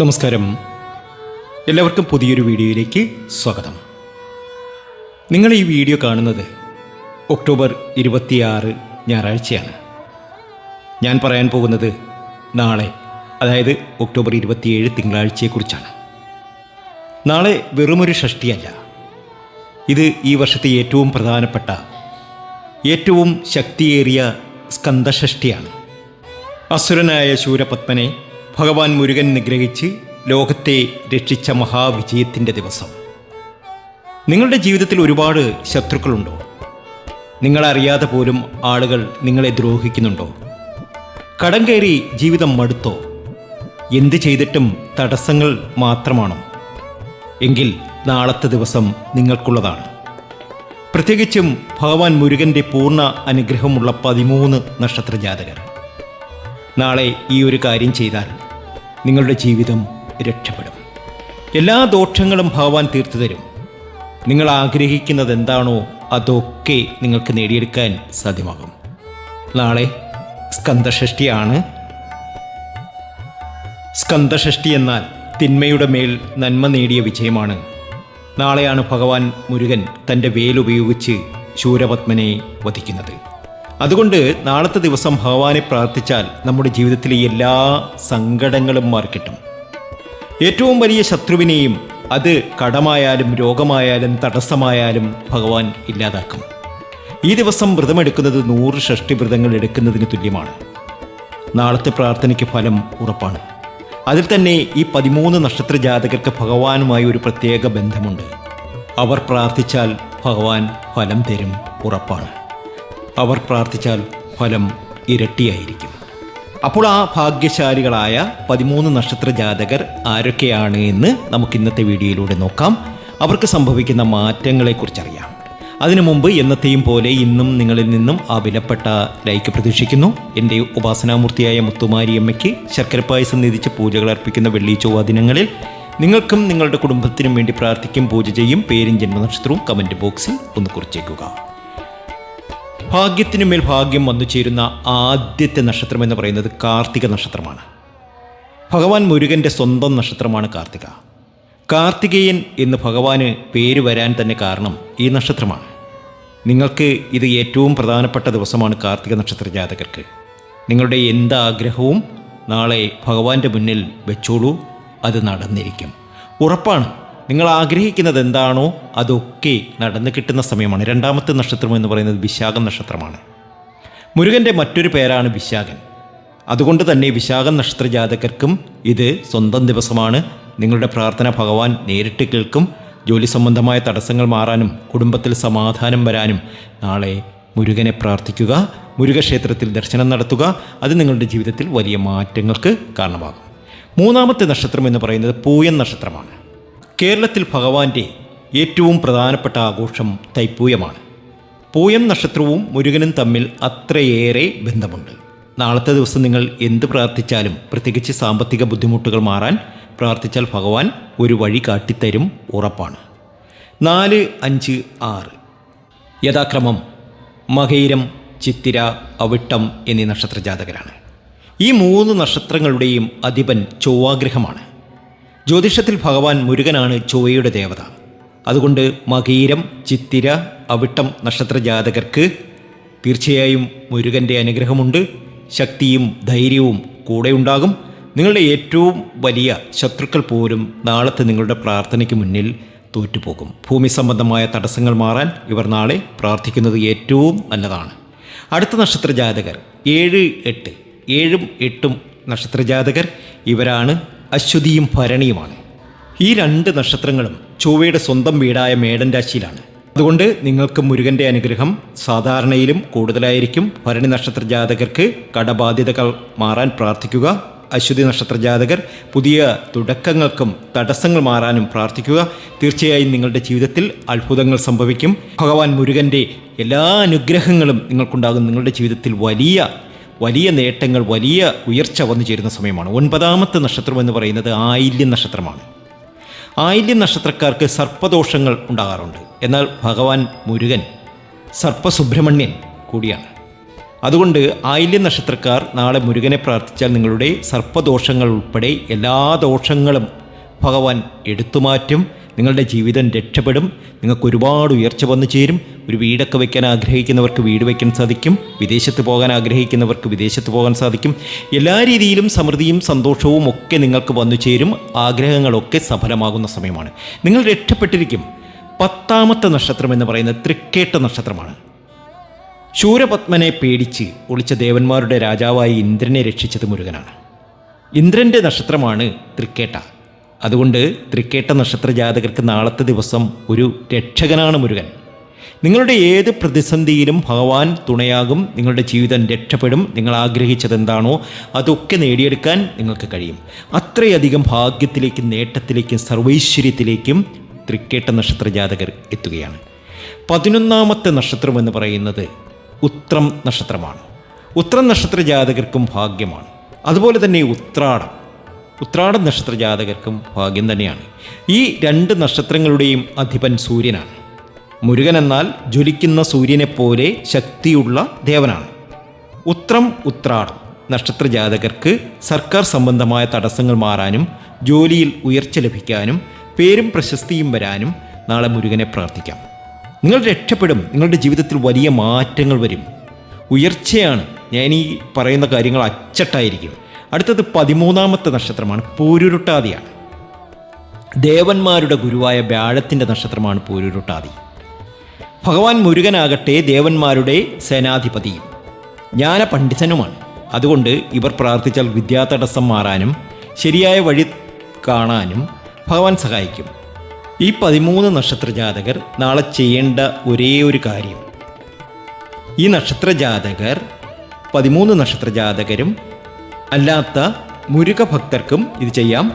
നമസ്കാരം. എല്ലാവർക്കും പുതിയൊരു വീഡിയോയിലേക്ക് സ്വാഗതം. നിങ്ങൾ ഈ വീഡിയോ കാണുന്നത് ഒക്ടോബർ ഇരുപത്തിയാറ് ഞായറാഴ്ചയാണ്. ഞാൻ പറയാൻ പോകുന്നത് നാളെ അതായത് ഒക്ടോബർ ഇരുപത്തിയേഴ് തിങ്കളാഴ്ചയെക്കുറിച്ചാണ്. നാളെ വെറുമൊരു ഷഷ്ടിയല്ല. ഇത് ഈ വർഷത്തെ ഏറ്റവും പ്രധാനപ്പെട്ട ഏറ്റവും ശക്തിയേറിയ സ്കന്ദഷഷ്ടിയാണ് അസുരനായ ശൂരപത്മനെ ഭഗവാൻ മുരുകൻ നിഗ്രഹിച്ച് ലോകത്തെ രക്ഷിച്ച മഹാവിജയത്തിന്റെ ദിവസം. നിങ്ങളുടെ ജീവിതത്തിൽ ഒരുപാട് ശത്രുക്കളുണ്ടോ? നിങ്ങളറിയാതെ പോലും ആളുകൾ നിങ്ങളെ ദ്രോഹിക്കുന്നുണ്ടോ? കടം കയറി ജീവിതം മടുത്തോ? എന്ത് ചെയ്തിട്ടും തടസ്സങ്ങൾ മാത്രമാണോ? എങ്കിൽ നാളത്തെ ദിവസം നിങ്ങൾക്കുള്ളതാണ്. പ്രത്യേകിച്ചും ഭഗവാൻ മുരുകന്റെ പൂർണ അനുഗ്രഹമുള്ള പതിമൂന്ന് നക്ഷത്ര ജാതകർ നാളെ ഈ ഒരു കാര്യം ചെയ്താൽ നിങ്ങളുടെ ജീവിതം രക്ഷപ്പെടും. എല്ലാ ദോഷങ്ങളും ഭഗവാൻ തീർത്തു തരും. നിങ്ങൾ ആഗ്രഹിക്കുന്നത് എന്താണോ അതൊക്കെ നിങ്ങൾക്ക് നേടിയെടുക്കാൻ സാധ്യമാകും. നാളെ സ്കന്ദഷഷ്ടിയാണ് സ്കന്ദഷഷ്ടി എന്നാൽ തിന്മയുടെ മേൽ നന്മ നേടിയ വിജയമാണ്. നാളെയാണ് ഭഗവാൻ മുരുകൻ തന്റെ വേലുപയോഗിച്ച് ശൂരപത്മനെ വധിക്കുന്നത്. അതുകൊണ്ട് നാളത്തെ ദിവസം ഭഗവാനെ പ്രാർത്ഥിച്ചാൽ നമ്മുടെ ജീവിതത്തിലെ എല്ലാ സങ്കടങ്ങളും മാറിക്കിട്ടും. ഏറ്റവും വലിയ ശത്രുവിനെയും അത് കടമായാലും രോഗമായാലും തടസ്സമായാലും ഭഗവാൻ ഇല്ലാതാക്കും. ഈ ദിവസം വ്രതമെടുക്കുന്നത് നൂറ് ഷഷ്ടി വ്രതങ്ങൾ എടുക്കുന്നതിന് തുല്യമാണ്. നാളത്തെ പ്രാർത്ഥനയ്ക്ക് ഫലം ഉറപ്പാണ്. അതിൽ തന്നെ ഈ പതിമൂന്ന് നക്ഷത്ര ജാതകർക്ക് ഭഗവാനുമായി ഒരു പ്രത്യേക ബന്ധമുണ്ട്. അവർ പ്രാർത്ഥിച്ചാൽ ഭഗവാൻ ഫലം തരും ഉറപ്പാണ്. അവർ പ്രാർത്ഥിച്ചാൽ ഫലം ഇരട്ടിയായിരിക്കും. അപ്പോൾ ആ ഭാഗ്യശാലികളായ പതിമൂന്ന് നക്ഷത്ര ജാതകർ ആരൊക്കെയാണ് എന്ന് നമുക്ക് ഇന്നത്തെ വീഡിയോയിലൂടെ നോക്കാം. അവർക്ക് സംഭവിക്കുന്ന മാറ്റങ്ങളെക്കുറിച്ചറിയാം. അതിനു മുമ്പ് എന്നത്തെയും പോലെ ഇന്നും നിങ്ങളിൽ നിന്നും ആ വിലപ്പെട്ട ലൈക്ക് പ്രതീക്ഷിക്കുന്നു. എന്റെ ഉപാസനാമൂർത്തിയായ മുത്തുമാരിയമ്മയ്ക്ക് ശർക്കരപ്പായസം നിധിച്ച് പൂജകൾ അർപ്പിക്കുന്ന വെള്ളി ചൊവ്വ ദിനങ്ങളിൽ നിങ്ങൾക്കും നിങ്ങളുടെ കുടുംബത്തിനും വേണ്ടി പ്രാർത്ഥിക്കും പൂജ ചെയ്യും പേരും ജന്മനക്ഷത്രവും കമന്റ് ബോക്സിൽ ഒന്ന് കുറിച്ചേക്കുക. ഭാഗ്യത്തിനുമേൽ ഭാഗ്യം വന്നു ചേരുന്ന ആദ്യത്തെ നക്ഷത്രം എന്ന് പറയുന്നത് കാർത്തിക നക്ഷത്രമാണ്. ഭഗവാൻ മുരുകന്റെ സ്വന്തം നക്ഷത്രമാണ് കാർത്തിക. കാർത്തികേയൻ എന്ന് ഭഗവാന് പേര് വരാൻ തന്നെ കാരണം ഈ നക്ഷത്രമാണ്. നിങ്ങൾക്ക് ഇത് ഏറ്റവും പ്രധാനപ്പെട്ട ദിവസമാണ് കാർത്തിക നക്ഷത്ര ജാതകർക്ക്. നിങ്ങളുടെ എന്ത് ആഗ്രഹവും നാളെ ഭഗവാന്റെ മുന്നിൽ വെച്ചോളൂ അത് നടന്നിരിക്കും. ഉറപ്പാണ്. നിങ്ങൾ ആഗ്രഹിക്കുന്നത് എന്താണോ അതൊക്കെ നടന്നു കിട്ടുന്ന സമയമാണ്. രണ്ടാമത്തെ നക്ഷത്രം എന്ന് പറയുന്നത് വിശാഖം നക്ഷത്രമാണ്. മുരുകന്റെ മറ്റൊരു പേരാണ് വിശാഖൻ. അതുകൊണ്ട് തന്നെ വിശാഖം നക്ഷത്ര ജാതകർക്കും ഇത് സ്വന്തം ദിവസമാണ്. നിങ്ങളുടെ പ്രാർത്ഥന ഭഗവാൻ നേരിട്ട് കേൾക്കും. ജോലി സംബന്ധമായ തടസ്സങ്ങൾ മാറാനും കുടുംബത്തിൽ സമാധാനം വരാനും നാളെ മുരുകനെ പ്രാർത്ഥിക്കുക. മുരുകക്ഷേത്രത്തിൽ ദർശനം നടത്തുക. അത് നിങ്ങളുടെ ജീവിതത്തിൽ വലിയ മാറ്റങ്ങൾക്ക് കാരണമാകും. മൂന്നാമത്തെ നക്ഷത്രം എന്ന് പറയുന്നത് പൂയൻ നക്ഷത്രമാണ്. കേരളത്തിൽ ഭഗവാന്റെ ഏറ്റവും പ്രധാനപ്പെട്ട ആഘോഷം തൈപ്പൂയമാണ്. പൂയം നക്ഷത്രവും മുരുകനും തമ്മിൽ അത്രയേറെ ബന്ധമുണ്ട്. നാളത്തെ ദിവസം നിങ്ങൾ എന്ത് പ്രാർത്ഥിച്ചാലും പ്രത്യേകിച്ച് സാമ്പത്തിക ബുദ്ധിമുട്ടുകൾ മാറാൻ പ്രാർത്ഥിച്ചാൽ ഭഗവാൻ ഒരു വഴി കാട്ടിത്തരും ഉറപ്പാണ്. നാല് അഞ്ച് ആറ്. യഥാക്രമം മകൈരം ചിത്തിര അവിട്ടം എന്നീ നക്ഷത്രജാതകരാണ്. ഈ മൂന്ന് നക്ഷത്രങ്ങളുടെയും അധിപൻ ചൊവ്വാഗ്രഹമാണ്. ജ്യോതിഷത്തിൽ ഭഗവാൻ മുരുകനാണ് ചൊവ്വയുടെ ദേവത. അതുകൊണ്ട് മകീരം ചിത്തിര അവിട്ടം നക്ഷത്ര ജാതകർക്ക് തീർച്ചയായും മുരുകന്റെ അനുഗ്രഹമുണ്ട്. ശക്തിയും ധൈര്യവും കൂടെയുണ്ടാകും. നിങ്ങളുടെ ഏറ്റവും വലിയ ശത്രുക്കൾ പോലും നാളത്തെ നിങ്ങളുടെ പ്രാർത്ഥനയ്ക്ക് മുന്നിൽ തോറ്റുപോകും. ഭൂമി സംബന്ധമായ തടസ്സങ്ങൾ മാറാൻ ഇവർ നാളെ പ്രാർത്ഥിക്കുന്നത് ഏറ്റവും നല്ലതാണ്. അടുത്ത നക്ഷത്ര ജാതകർ ഏഴ് എട്ട് ഏഴും എട്ടും നക്ഷത്ര ജാതകർ ഇവരാണ്. അശ്വതിയും ഭരണിയുമാണ്. ഈ രണ്ട് നക്ഷത്രങ്ങളും ചൊവ്വയുടെ സ്വന്തം വീടായ മേടൻ രാശിയിലാണ്. അതുകൊണ്ട് നിങ്ങൾക്ക് മുരുകന്റെ അനുഗ്രഹം സാധാരണയിലും കൂടുതലായിരിക്കും. ഭരണി നക്ഷത്ര ജാതകർക്ക് കടബാധ്യതകൾ മാറാൻ പ്രാർത്ഥിക്കുക. അശ്വതി നക്ഷത്ര ജാതകർ പുതിയ തുടക്കങ്ങൾക്കും തടസ്സങ്ങൾ മാറാനും പ്രാർത്ഥിക്കുക. തീർച്ചയായും നിങ്ങളുടെ ജീവിതത്തിൽ അത്ഭുതങ്ങൾ സംഭവിക്കും. ഭഗവാൻ മുരുകന്റെ എല്ലാ അനുഗ്രഹങ്ങളും നിങ്ങൾക്കുണ്ടാകും. നിങ്ങളുടെ ജീവിതത്തിൽ വലിയ വലിയ നേട്ടങ്ങൾ വലിയ ഉയർച്ച വന്നു ചേരുന്ന സമയമാണ്. ഒൻപതാമത്തെ നക്ഷത്രം എന്ന് പറയുന്നത് ആയില്യം നക്ഷത്രമാണ്. ആയില്യം നക്ഷത്രക്കാർക്ക് സർപ്പദോഷങ്ങൾ ഉണ്ടാകാറുണ്ട്. എന്നാൽ ഭഗവാൻ മുരുകൻ സർപ്പസുബ്രഹ്മണ്യൻ കൂടിയാണ്. അതുകൊണ്ട് ആയില്യം നക്ഷത്രക്കാർ നാളെ മുരുകനെ പ്രാർത്ഥിച്ചാൽ നിങ്ങളുടെ സർപ്പദോഷങ്ങൾ ഉൾപ്പെടെ എല്ലാ ദോഷങ്ങളും ഭഗവാൻ എടുത്തുമാറ്റും നിങ്ങളുടെ ജീവിതം രക്ഷപ്പെടും. നിങ്ങൾക്ക് ഒരുപാട് ഉയർച്ച വന്നു ചേരും. ഒരു വീടൊക്കെ വയ്ക്കാൻ ആഗ്രഹിക്കുന്നവർക്ക് വീട് വയ്ക്കാൻ സാധിക്കും. വിദേശത്ത് പോകാൻ ആഗ്രഹിക്കുന്നവർക്ക് വിദേശത്ത് പോകാൻ സാധിക്കും. എല്ലാ രീതിയിലും സമൃദ്ധിയും സന്തോഷവും ഒക്കെ നിങ്ങൾക്ക് വന്നു ചേരും. ആഗ്രഹങ്ങളൊക്കെ സഫലമാകുന്ന സമയമാണ്. നിങ്ങൾ രക്ഷപ്പെട്ടിരിക്കും. പത്താമത്തെ നക്ഷത്രം എന്ന് പറയുന്നത് തൃക്കേട്ട നക്ഷത്രമാണ്. ശൂരപത്മനെ പേടിച്ച് ഒളിച്ച ദേവന്മാരുടെ രാജാവായി ഇന്ദ്രനെ രക്ഷിച്ചത് മുരുകനാണ്. ഇന്ദ്രന്റെ നക്ഷത്രമാണ് തൃക്കേട്ട. അതുകൊണ്ട് തൃക്കേട്ട നക്ഷത്ര ജാതകർക്ക് നാളത്തെ ദിവസം ഒരു രക്ഷകനാണ് മുരുകൻ. നിങ്ങളുടെ ഏത് പ്രതിസന്ധിയിലും ഭഗവാൻ തുണയാകും നിങ്ങളുടെ ജീവിതം രക്ഷപ്പെടും നിങ്ങൾ ആഗ്രഹിച്ചത് എന്താണോ അതൊക്കെ നേടിയെടുക്കാൻ നിങ്ങൾക്ക് കഴിയും. അത്രയധികം ഭാഗ്യത്തിലേക്കും നേട്ടത്തിലേക്കും സർവൈശ്വര്യത്തിലേക്കും തൃക്കേട്ട നക്ഷത്ര ജാതകർ എത്തുകയാണ്. പതിനൊന്നാമത്തെ നക്ഷത്രം എന്ന് പറയുന്നത് ഉത്രം നക്ഷത്രമാണ്. ഉത്രം നക്ഷത്ര ജാതകർക്കും ഭാഗ്യമാണ്. അതുപോലെ തന്നെ ഉത്രാടം. ഉത്രാടം നക്ഷത്ര ജാതകർക്കും ഭാഗ്യം തന്നെയാണ്. ഈ രണ്ട് നക്ഷത്രങ്ങളുടെയും അധിപൻ സൂര്യനാണ്. മുരുകൻ എന്നാൽ ജ്വലിക്കുന്ന സൂര്യനെപ്പോലെ ശക്തിയുള്ള ദേവനാണ്. ഉത്രം ഉത്രാടം നക്ഷത്ര ജാതകർക്ക് സർക്കാർ സംബന്ധമായ തടസ്സങ്ങൾ മാറാനും ജോലിയിൽ ഉയർച്ച ലഭിക്കാനും പേരും പ്രശസ്തിയും വരാനും നാളെ മുരുകനെ പ്രാർത്ഥിക്കാം. നിങ്ങൾ രക്ഷപ്പെടും. നിങ്ങളുടെ ജീവിതത്തിൽ വലിയ മാറ്റങ്ങൾ വരും. ഉയർച്ചയാണ്. ഞാൻ ഈ പറയുന്ന കാര്യങ്ങൾ അച്ചട്ടായിരിക്കും. അടുത്തത് പതിമൂന്നാമത്തെ നക്ഷത്രമാണ് പൂരുരുട്ടാതിയാണ്. ദേവന്മാരുടെ ഗുരുവായ വ്യാഴത്തിന്റെ നക്ഷത്രമാണ് പൂരുരുട്ടാതി. ഭഗവാൻ മുരുകനാകട്ടെ ദേവന്മാരുടെ സേനാധിപതിയും. ജ്ഞാന പണ്ഡിതനുമാണ്. അതുകൊണ്ട് ഇവർ പ്രാർത്ഥിച്ചാൽ വിദ്യാതടസ്സം മാറാനും ശരിയായ വഴി കാണാനും ഭഗവാൻ സഹായിക്കും. ഈ പതിമൂന്ന് നക്ഷത്ര ജാതകർ നാളെ ചെയ്യേണ്ട ഒരേ ഒരു കാര്യം. ഈ നക്ഷത്ര ജാതകർ പതിമൂന്ന് നക്ഷത്ര ജാതകരും അല്ലാത്ത മുരുക ഭക്തർക്കും ഇത് ചെയ്യാം.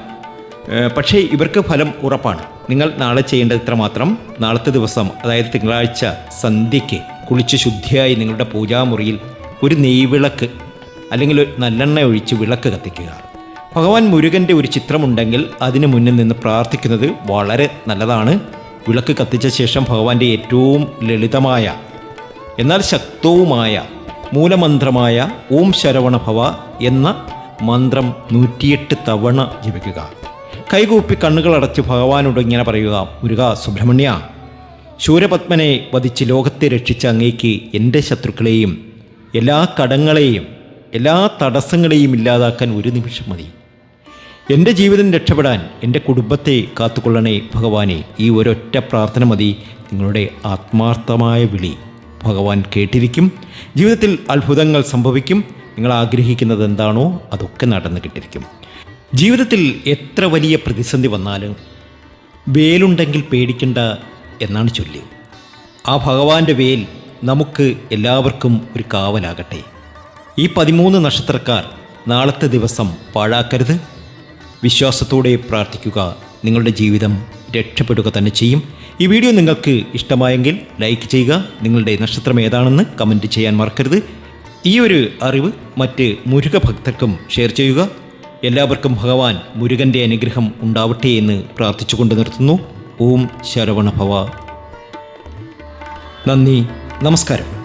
പക്ഷേ ഇവർക്ക് ഫലം ഉറപ്പാണ്. നിങ്ങൾ നാളെ ചെയ്യേണ്ടത് ഇത്ര മാത്രം. നാളത്തെ ദിവസം അതായത് തിങ്കളാഴ്ച സന്ധ്യയ്ക്ക് കുളിച്ച് ശുദ്ധിയായി നിങ്ങളുടെ പൂജാമുറിയിൽ ഒരു നെയ്വിളക്ക് അല്ലെങ്കിൽ നല്ലെണ്ണ ഒഴിച്ച് വിളക്ക് കത്തിക്കുക. ഭഗവാൻ മുരുകന്റെ ഒരു ചിത്രമുണ്ടെങ്കിൽ അതിന് മുന്നിൽ നിന്ന് പ്രാർത്ഥിക്കുന്നത് വളരെ നല്ലതാണ്. വിളക്ക് കത്തിച്ച ശേഷം ഭഗവാന്റെ ഏറ്റവും ലളിതമായ എന്നാൽ ശക്തവുമായ മൂലമന്ത്രമായ ഓം ശരവണ ഭവ എന്ന മന്ത്രം നൂറ്റിയെട്ട് തവണ ജപിക്കുക. കൈകൂപ്പി കണ്ണുകളടച്ച് ഭഗവാനോട് ഇങ്ങനെ പറയുക മുരുക സുബ്രഹ്മണ്യ ശൂരപത്മനെ വധിച്ച് ലോകത്തെ രക്ഷിച്ച അങ്ങേക്ക് എന്റെ ശത്രുക്കളെയും എല്ലാ കടങ്ങളെയും എല്ലാ തടസ്സങ്ങളെയും ഇല്ലാതാക്കാൻ ഒരു നിമിഷം മതി. എന്റെ ജീവിതം രക്ഷപ്പെടാൻ എന്റെ കുടുംബത്തെ കാത്തുകൊള്ളണേ ഭഗവാനെ. ഈ ഒരൊറ്റ പ്രാർത്ഥന മതി. നിങ്ങളുടെ ആത്മാർത്ഥമായ വിളി ഭഗവാൻ കേട്ടിരിക്കും. ജീവിതത്തിൽ അത്ഭുതങ്ങൾ സംഭവിക്കും. നിങ്ങൾ ആഗ്രഹിക്കുന്നത് എന്താണോ അതൊക്കെ നടന്നു കിട്ടിരിക്കും ജീവിതത്തിൽ എത്ര വലിയ പ്രതിസന്ധി വന്നാലും വേലുണ്ടെങ്കിൽ പേടിക്കണ്ട എന്നാണ് ചൊല്ലി. ആ ഭഗവാന്റെ വേൽ നമുക്ക് എല്ലാവർക്കും ഒരു കാവലാകട്ടെ. ഈ പതിമൂന്ന് നക്ഷത്രക്കാർ നാളത്തെ ദിവസം പാഴാക്കരുത്. വിശ്വാസത്തോടെ പ്രാർത്ഥിക്കുക നിങ്ങളുടെ ജീവിതം രക്ഷപ്പെടുക തന്നെ ചെയ്യും. ഈ വീഡിയോ നിങ്ങൾക്ക് ഇഷ്ടമായെങ്കിൽ ലൈക്ക് ചെയ്യുക നിങ്ങളുടെ നക്ഷത്രം ഏതാണെന്ന് കമന്റ് ചെയ്യാൻ മറക്കരുത്. ഈ ഒരു അറിവ് മറ്റ് മുരുക ഭക്തർക്കും ഷെയർ ചെയ്യുക. എല്ലാവർക്കും ഭഗവാൻ മുരുകന്റെ അനുഗ്രഹം ഉണ്ടാവട്ടെ എന്ന് പ്രാർത്ഥിച്ചുകൊണ്ട് നിർത്തുന്നു. ഓം ശരവണഭവ. നന്ദി നമസ്കാരം.